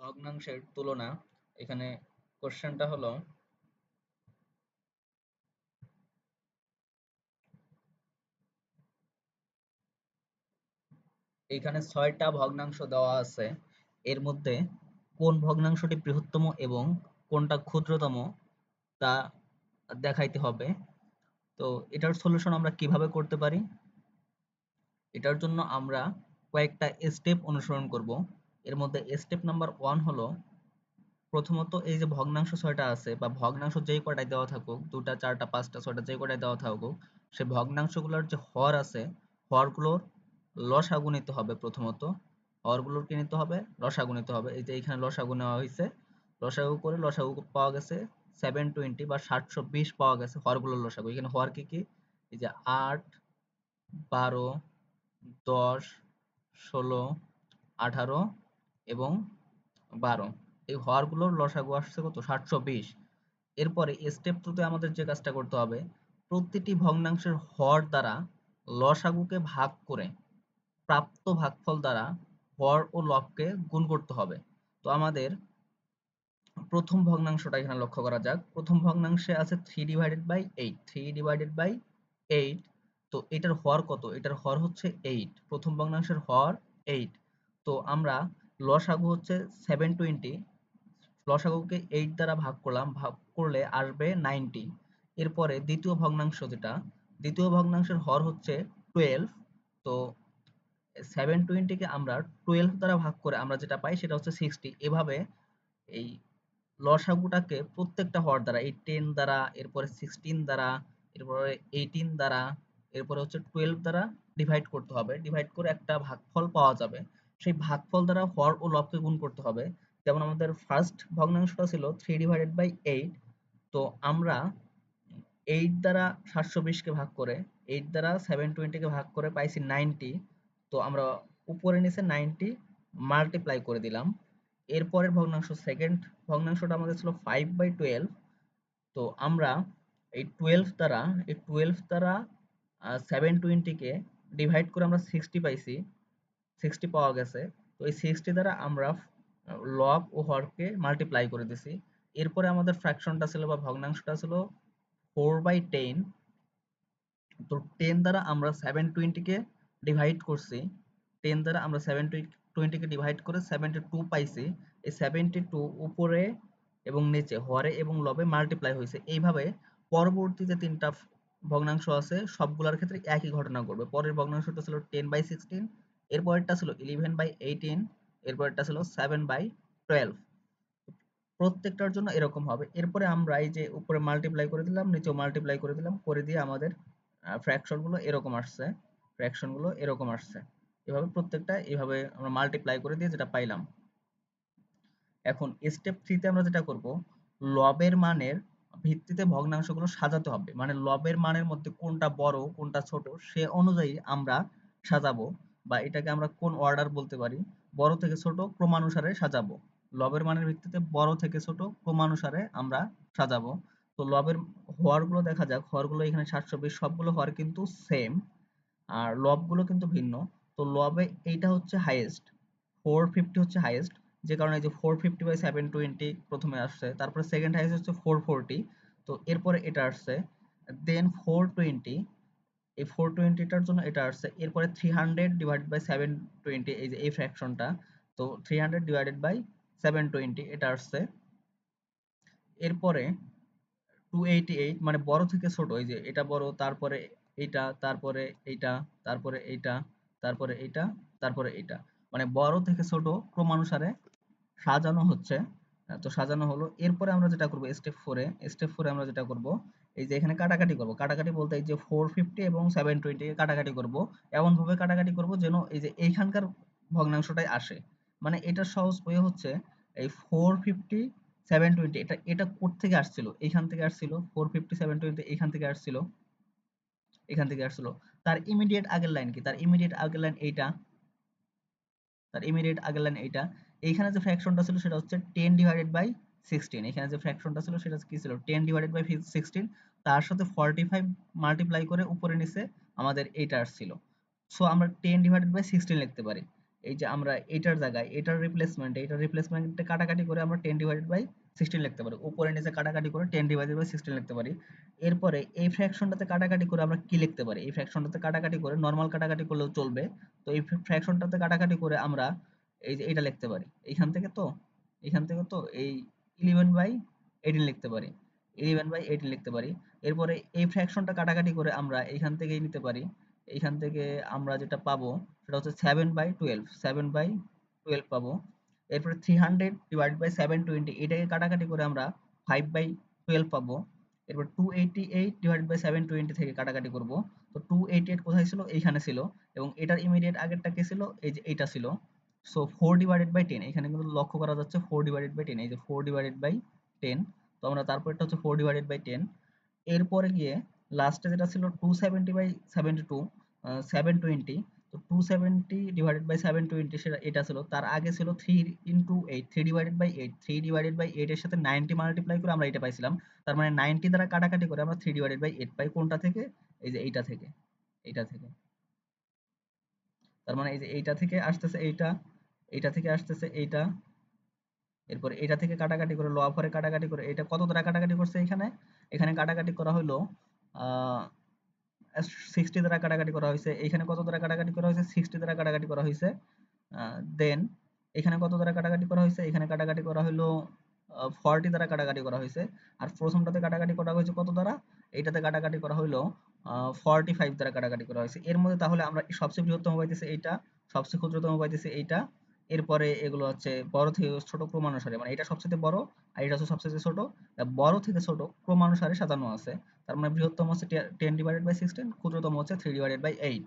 ভগ্নাংশের তুলনা, এখানে কোশ্চেনটা হলো, এখানে ছয়টা ভগ্নাংশ দেওয়া আছে। এর মধ্যে কোন ভগ্নাংশটি বৃহত্তম এবং কোনটা ক্ষুদ্রতম তা দেখাইতে হবে। তো এটার সলিউশন আমরা কীভাবে করতে পারি? এটার জন্য আমরা কয়েকটা স্টেপ অনুসরণ করব। এর মধ্যে স্টেপ নাম্বার ওয়ান হলো, প্রথমত এই যে ভগ্নাংশ ছয়টা আছে বা ভগ্নাংশ যেই কটায় দেওয়া থাকুক দুটা চারটা, পাঁচটা, ছয়টা যে কটায় দেওয়া থাকুক সে ভগ্নাংশগুলোর যে হর আছে, হরগুলোর লসাগু নিতে হবে প্রথমত। হরগুলোর কি নিতে হবে? লসাগু নিতে হবে। এই যে এখানে লসাগু নেওয়া হয়েছে। লসাগু করে লসাগু পাওয়া গেছে সেভেন টোয়েন্টি বা সাতশো বিশ পাওয়া গেছে হরগুলোর লসাগু এখানে হর কি কি? এই যে আট, বারো, দশ, ষোলো, আঠারো এবং বারো। এই হরগুলোর লসাগু আসছে কত? সাতশো বিশ। এরপরে স্টেপ টুতে আমাদের যে কাজটা করতে হবে, প্রতিটি ভগ্নাংশের হর দ্বারা লসাগুকে ভাগ করে প্রাপ্ত ভাগফল দ্বারা হর ও লবকে গুণ করতে হবে। তো আমাদের প্রথম ভগ্নাংশটা এখানে লক্ষ্য করা যাক। প্রথম ভগ্নাংশে আছে three divided by eight three divided by eight তো এটার হর কত? এটার হর হচ্ছে এইট প্রথম ভগ্নাংশের হর এইট তো আমরা লসাগু হচ্ছে সেভেন টোয়েন্টি লসাগুকে এইট দ্বারা ভাগ করলাম, ভাগ করলে আসবে নাইনটি এরপরে দ্বিতীয় ভগ্নাংশ যেটা, দ্বিতীয় ভগ্নাংশের হর হচ্ছে টুয়েলভ তো সেভেন টোয়েন্টিকে আমরা টুয়েলভ দ্বারা ভাগ করে আমরা যেটা পাই সেটা হচ্ছে সিক্সটি এভাবে এই লসাগুটাকে প্রত্যেকটা হর দ্বারা, এই টেন দ্বারা, এরপরে সিক্সটিন দ্বারা, এরপরে এইটিন দ্বারা, এরপরে হচ্ছে টুয়েলভ দ্বারা ডিভাইড করতে হবে। ডিভাইড করে একটা ভাগফল পাওয়া যাবে। সেই ভাগফল দ্বারা হর ও লবকে গুণ করতে হবে। যেমন আমাদের ফার্স্ট ভগ্নাংশটা ছিল থ্রি ডিভাইডেড বাই এইট তো আমরা এইট দ্বারা সাতশো বিশকে ভাগ করে এইট দ্বারা সেভেন টোয়েন্টিকে ভাগ করে পাইছি নাইনটি তো আমরা উপরে নিচে নাইনটি মাল্টিপ্লাই করে দিলাম। এরপরের ভগ্নাংশ সেকেন্ড ভগ্নাংশটা আমাদের ছিল ফাইভ বাই টুয়েলভ তো আমরা এই টুয়েলভ দ্বারা, এই টুয়েলভ দ্বারা সেভেন টোয়েন্টিকে ডিভাইড করে আমরা সিক্সটি পাইছি। সিক্সটি পাওয়া গেছে। তো এই সিক্সটি দ্বারা আমরা লব ও হরকে মাল্টিপ্লাই করে দিছি। এরপরে আমাদের ফ্র্যাকশনটা ছিল বা ভগ্নাংশটা ছিল ফোর বাই টেন তো টেন দ্বারা আমরা সেভেন টোয়েন্টিকে ডিভাইড করছি। টেন দ্বারা আমরা সেভেন টোয়েন্টিকে ডিভাইড করে সেভেন্টি টু পাইছি। এই সেভেন্টি টু উপরে এবং নিচে, হরে এবং লবে মাল্টিপ্লাই হয়েছে এইভাবে পরবর্তীতে তিনটা ভগ্নাংশ আছে, সবগুলোর ক্ষেত্রে একই ঘটনা ঘটবে। পরের ভগ্নাংশটা ছিল টেন বাই সিক্সটিন এরপরেরটা ছিল ইলেভেন বাই এইটিন এরপরেরটা ছিল সেভেন বাই টুয়েলভ প্রত্যেকটার জন্য এরকম হবে। এরপরে আমরা এই যে উপরে মাল্টিপ্লাই করে দিলাম, নিচেও মাল্টিপ্লাই করে দিলাম, করে দিয়ে আমাদের ফ্র্যাকশনগুলো এরকম আসছে ফ্র্যাকশনগুলো এরকম আসছে। এভাবে প্রত্যেকটা এভাবে আমরা মাল্টিপ্লাই করে দিয়ে যেটা পাইলাম। এখন স্টেপ থ্রিতে আমরা যেটা করব, লবের মানের ভিত্তিতে ভগ্নাংশগুলো সাজাতে হবে। মানে লবের মানের মধ্যে কোনটা বড়, কোনটা ছোট, সে অনুযায়ী আমরা সাজাবো। বা এটাকে আমরা কোন অর্ডার বলতে পারি, বড় থেকে ছোট ক্রমানুসারে সাজাবো। লবের মানের ভিত্তিতে বড় থেকে ছোট ক্রমানুসারে আমরা সাজাবো। তো লবের হরগুলো দেখা যাক হরগুলো এখানে সাতশো বিশ, সবগুলো হর কিন্তু সেম আর লবগুলো কিন্তু ভিন্ন। তো লবে এইটা হচ্ছে হাইয়েস্ট ফোর ফিফটি হচ্ছে হাইয়েস্ট যে কারণে এই যে four fifty by seven twenty প্রথমে আসছে, তারপরে সেকেন্ড হাইয়েস্ট হচ্ছে ফোর ফোরটি তো এরপরে এটা আসছে দেন ফোর টোয়েন্টি এই ফোর টোয়েন্টিটার জন্য এটা আসছে। এরপরে three hundred divided by seven twenty এই যে, এই ফ্র্যাকশনটা তো three hundred divided by seven twenty এটা আসছে। এরপরে টু এইটি এইট মানে বড় থেকে ছোট, এই যে, এটা বড়, তারপরে এইটা তারপরে এইটা তারপরে এইটা তারপরে এইটা তারপরে এইটা। মানে বড় থেকে ছোট ক্রমানুসারে সাজানো হচ্ছে। তো সাজানো হলো। এরপরে আমরা যেটা করব স্টেপ ফোরে স্টেপ ফোরে আমরা যেটা করব, এই যে এখানে কাটাকাটি করব। কাটাকাটি বলতে এই যে ফোর ফিফটি এবং সেভেন টোয়েন্টি কাটাকাটি করব। এমন ভাবে কাটাকাটি করব যেন এই যে এইখানকার ভগ্নাংশটাই আসে। মানে এটা সহজ ওয়ে হচ্ছে এই ফোর ফিফটি সেভেন টোয়েন্টি এটা এটা কোথ থেকে আসছিল? এইখান থেকে আসছিল ফোর ফিফটি সেভেন টোয়েন্টি এইখান থেকে আসছিল এখান থেকে আসছিল। তার ইমিডিয়েট আগের লাইন কি? তার ইমিডিয়েট আগের লাইন এইটা, তার ইমিডিয়েট আগের লাইন এইটা। এইখানে যে ফ্র্যাকশনটা ছিল সেটা হচ্ছে টেন ডিভাইডেড বাই সিক্সটিন এখানে যে ফ্র্যাকশনটা ছিল সেটা কি ছিল? টেন ডিভাইডেড বাই সিক্সটিন তার সাথে ফর্টি ফাইভ মাল্টিপ্লাই করে উপরে নিচে আমাদের এইটা আসছিল সো আমরা টেন ডিভাইডেড বাই সিক্সটিন লিখতে পারি। এই যে আমরা এটার জায়গায় এটার রিপ্লেসমেন্ট এটার রিপ্লেসমেন্টে কাটাকাটি করে আমরা টেন ডিভাইডেড বাই সিক্সটিন লিখতে পারি। উপরে নিচে কাটাকাটি করে টেন ডিভাইডেড বাই সিক্সটিন লিখতে পারি। এরপরে এই ফ্র্যাকশনটাতে কাটাকাটি করে আমরা কি লিখতে পারি? এই ফ্র্যাকশনটাতে কাটাকাটি করে নর্মাল কাটাকাটি করলেও চলবে। তো এই ফ্র্যাকশনটাতে কাটাকাটি করে আমরা এই যে এটা লিখতে পারি। এইখান থেকে তো এখান থেকে তো এই ইলেভেন বাই এইটিন লিখতে পারি। ইলেভেন বাই এইটিন লিখতে পারি। এরপরে এই ফ্র্যাকশনটা কাটাকাটি করে আমরা এইখান থেকেই নিতে পারি। এইখান থেকে আমরা যেটা পাবো সেটা হচ্ছে seven by twelve seven by twelve পাবো। এরপরে three hundred divide by seven twenty এটাকে কাটাকাটি করে আমরা ফাইভ বাই টুয়েলভ পাবো। এরপর two eighty eight divide by seven twenty থেকে কাটাকাটি করব। তো টু এইটি এইট কোথায় ছিল? এইখানে ছিল। এবং এটার ইমিডিয়েট আগেরটা কে ছিল? এই যে এইটা ছিল। So four divided by ten এখানে কিন্তু লক্ষ্য করা যাচ্ছে ফোর ডিভাইডেড বাই টেন এই যে ফোর ডিভাইডেড বাই টেন তো আমরা তারপরটা হচ্ছে ফোর ডিভাইডেড বাই টেন এরপরে গিয়ে লাস্টে যেটা ছিল two seventy by seventy two seven twenty তো two seventy divided by seven twenty সেটা, এটা ছিল, তার আগে ছিল three into eight three divided by eight three divided by eight এর সাথে নাইনটি মাল্টিপ্লাই করে আমরা এটা পাইছিলাম, তার মানে নাইনটি দ্বারা কাটাকাটি করে আমরা থ্রি ডিভাইডেড বাই এইট পাই কোনটা থেকে? এই যে এইটা থেকে এইটা থেকে। তার মানে এই যে এইটা থেকে আসতেছে এইটা এইটা থেকে আসতেছে এইটা, এরপর এটা থেকে কাটাকাটি করে লোয়া ফরে কাটাকাটি করে এটা কত দ্বারা কাটাকাটি করছে এখানে? এখানে কাটাকাটি করা হলো সিক্সটি দ্বারা কাটাকাটি করা হয়েছে এখানে কত দ্বারা কাটাকাটি করা হয়েছে সিক্সটি দ্বারা কাটাকাটি করা হয়েছে দেন এখানে কত দ্বারা কাটাকাটি করা হয়েছে এখানে কাটাকাটি করা হলো ফর্টি দ্বারা কাটাকাটি করা হয়েছে। আর প্রথমটাতে কাটাকাটি করা হয়েছে কত দ্বারা? এইটাতে কাটাকাটি করা হলো ফর্টি ফাইভ দ্বারা কাটাকাটি করা হয়েছে। এর মধ্যে তাহলে আমরা সবচেয়ে বৃহত্তম পাইতেছি এইটা, সবচেয়ে ক্ষুদ্রতম পাইতেছি এইটা। এরপরে এগুলো হচ্ছে বড় থেকে ছোট ক্রমানুসারে মানে এটা সবচেয়ে বড় আর এটা হচ্ছে সবচেয়ে ছোট। বড় থেকে ছোট ক্রমানুসারে সাজানো আছে। তার মানে বৃহত্তম হচ্ছে টেন ডিভাইডেড বাই সিক্সটিন ক্ষুদ্রতম হচ্ছে থ্রি ডিভাইডেড বাই এইট